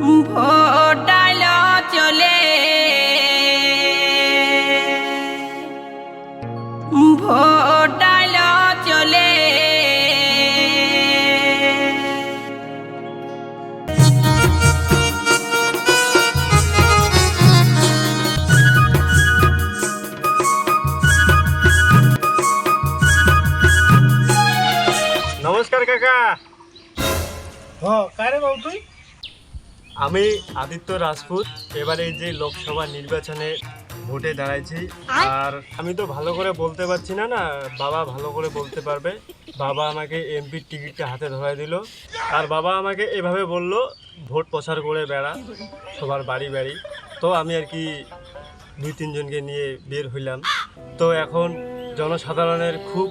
ভোটাইল চলে। ভোটাইল চলে। নমস্কার কাকা। হ কারে বাবু তুই? আমি আদিত্য রাজপুত এবারে যে লোকসভা নির্বাচনে ভোটে দাঁড়াইছি। আর আমি তো ভালো করে বলতে পারছি না না বাবা ভালো করে বলতে পারবে। বাবা আমাকে এমপির টিকিটটা হাতে ধরাই দিল। আর বাবা আমাকে এভাবে বলল ভোট প্রচার করে বেড়া সবার বাড়ি বাড়ি। তো আমি আর কি দুই তিনজনকে নিয়ে বের হইলাম। তো এখন জনসাধারণের খুব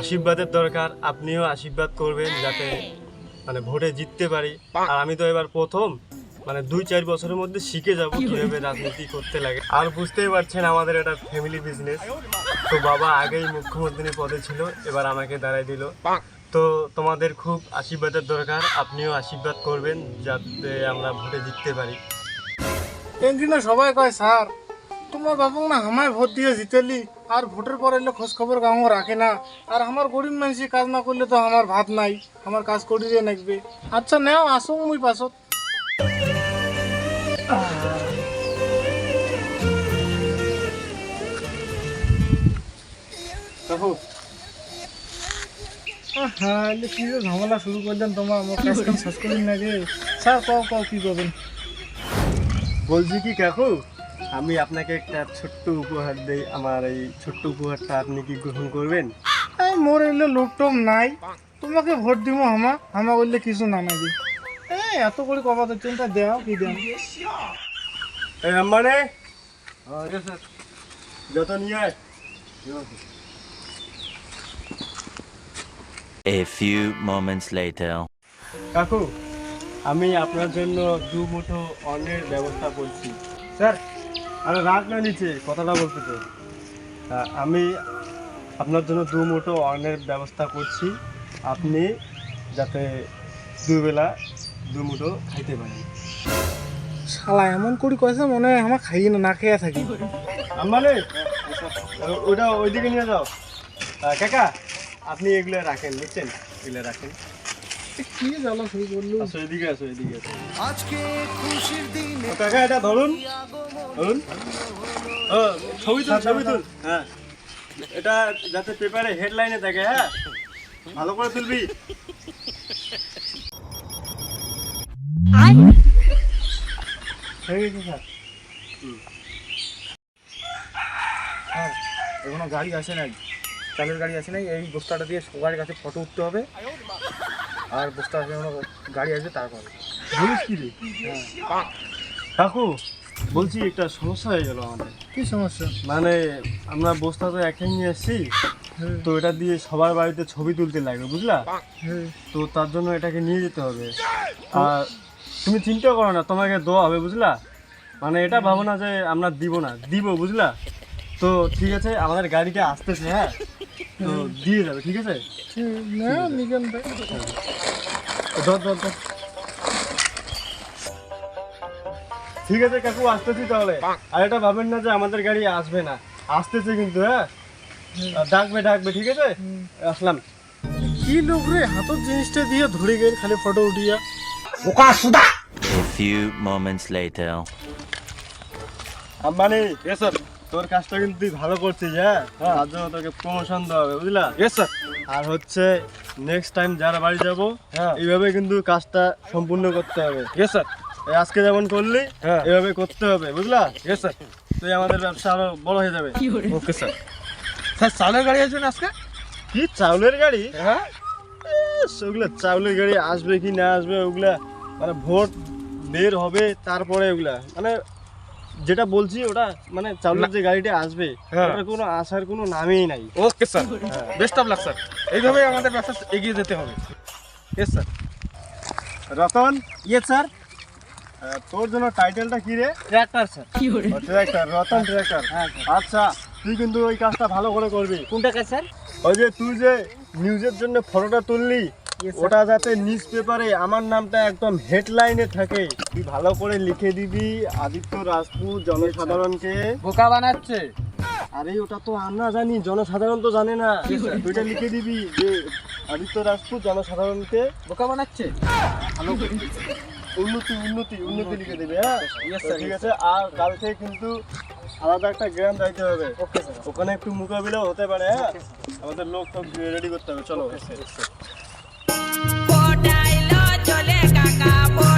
আশীর্বাদের দরকার আপনিও আশীর্বাদ করবেন যাতে মানে ভোটে জিততে পারি। আর আমি তো এবার প্রথম মানে দুই চার বছরের মধ্যে শিখে যাব কীভাবে রাজনীতি করতে লাগে। আর বুঝতেই পারছেন আমাদের এটা ফ্যামিলি বিজনেস তো বাবা আগেই মুখ্যমন্ত্রী পদে ছিল এবার আমাকে দাঁড়াই দিল। তো তোমাদের খুব আশীর্বাদের দরকার আপনিও আশীর্বাদ করবেন যাতে আমরা ভোটে জিততে পারি। সবাই কয় স্যার তোমার বাবু না আমায় ভোট দিয়ে জিতেলি। আর ভোটের পর এলে খোঁজ খবর গাঁও রাখে না। আর আমার গরিব মানুষই কাজ না করলে তো আমার ভাত নাই। আমার কাজ করিয়ে নাকবে। আচ্ছা নেও আসো মুই পাছত। হ্যাঁ কি যে ঝামেলা শুরু করলেন তোমার? করি স্যার, কও কি বলছি কি কাকু? আমি আপনাকে একটা ছোট্ট উপহার দেই। আমার এই ছোট্ট উপহারটা আপনি কি গ্রহণ করবেন? এই মোর এলে লোকটম নাই। তোমাকে ভোট দিব হামা। হামা করলে কিছু না নাকি? এই এত করে কবা তো চিন্তা দেও কি দেও? এই মানে যত নিয়ে আয়। A few moments later. কাকু আমি আপনার জন্য দু মুঠো অন্নের ব্যবস্থা করছি। স্যার আরে রাগ না নিচে কথাটা বলতে তো আমি আপনার জন্য দু মুঠো অন্নের ব্যবস্থা করছি। আপনি যাতে দুবেলা দু মুঠো খাইতে পারেন। শালা এমন করি কয়েছে মনে হয় আমার খাইয়ে না না খেয়ে থাকি। মানে ওটা ওইদিকে নিয়ে যাও। কাকা আপনি এগুলো রাখেন বুঝছেন? এগুলো রাখেন। কি জ্বালা শুরু করল আসো এদিকে আসো এদিকে আসো আজকে খুশির দিন কাকা এটা ধরুন। ধরুন। ও ছবি তুল ছবি তুল। হ্যাঁ। এটা যাতে পেপারে হেডলাইনে থাকে হ্যাঁ? ভালো করে তুলবি। হয়ে গেছে স্যার। স্যার এখনও গাড়ি আসে নাই। চালের গাড়ি আসে নাই। এই বস্তাটা দিয়ে সবার কাছে ফটো উঠতে হবে। আর এখনও গাড়ি আসবে তারপরে। বলিস কি রে? কাকু বলছি একটা সমস্যা হয়ে গেল আমাদের। কি সমস্যা? মানে আমরা বস্তা তো একই নিয়ে এসেছি তো এটা দিয়ে সবার বাড়িতে ছবি তুলতে লাগবে বুঝলা? হ্যাঁ। তো তার জন্য এটাকে নিয়ে যেতে হবে। আর তুমি চিন্তা করো না তোমাকে দেওয়া হবে বুঝলা? মানে এটা ভাবো না যে আমরা দিব না দিব বুঝলা? তো ঠিক আছে আমাদের গাড়িটা আসতেছে হ্যাঁ? তো দিয়ে যাবে ঠিক আছে? না নিকেন ভাই। ধর ধর ধর। ঠিক আছে কাকু আসতেছি তাহলে। আর এটা ভাবেন না যে আমাদের গাড়ি আসবে না। আসতেছে কিন্তু হ্যাঁ? আর ডাকবে ডাকবে ঠিক আছে? আসলাম। কি লোক রে হাতত জিনিসটা দিয়ে ধরে গেল খালি ফটো উঠিয়া। A few moments later. Ambani. Sir তোর কাজটা কিন্তু তুই ভালো করছিস হ্যাঁ? তার জন্য তোকে প্রমোশন দেওয়া হবে বুঝলা? ইয়েস স্যার আর হচ্ছে নেক্সট টাইম যারা বাড়ি যাব হ্যাঁ। এইভাবে কিন্তু কাজটা সম্পূর্ণ করতে হবে। ইয়েস স্যার এই আজকে যেমন করলি হ্যাঁ। এভাবে করতে হবে বুঝলা? ইয়েস স্যার তুই আমাদের ব্যবসা আরও বড় হয়ে যাবে। ওকে স্যার স্যার চালের গাড়ি আসবে না আজকে? কি চাউলের গাড়ি? হ্যাঁ। ওগুলা চাউলের গাড়ি আসবে কি না আসবে ওগুলা মানে ভোট বের হবে তারপরে ওগুলা। মানে যেটা বলছি ওটা মানে চাউলের যে গাড়িটা আসবে হ্যাঁ। ওটার কোনো আসার কোনো নামই নাই। Okay sir best of luck sir. এইভাবেই আমাদের ব্যবসা এগিয়ে যেতে হবে। ইয়েস স্যার রতন ইয়ে স্যার তোর জন্য টাইটেলটা কি রে? Tractor sir tractor Ratan tractor হ্যাঁ আচ্ছা তুই কিন্তু ওই কাজটা ভালো করে করবি। কোনটা কাজ স্যার ওই যে তুই যে নিউজের জন্য ফটোটা তুললি ওটা যাতে নিউজ পেপারে আমার নামটা একদম হেডলাইনে থাকে। তুই ভালো করে লিখে দিবি আদিত্য রাজপুত জনসাধারণকে। বোকা বানাচ্ছে। আরে ওটা তো আমরা জানি জনসাধারণ তো জানে না। ওইটা লিখে দিবি যে আদিত্য রাজপুত জনসাধারণকে। বোকা বানাচ্ছে। ভালো করে উন্নতি উন্নতি উন্নতি লিখে দেবে হ্যাঁ? তো ঠিক আছে? আর কালকে কিন্তু আলাদা একটা গ্রাম যাইতে হবে। ওখানে একটু মোকাবিলা হতে পারে হ্যাঁ? আমাদের লোক সব রেডি করতে হবে চলো। ফোটাইল চলে কাকা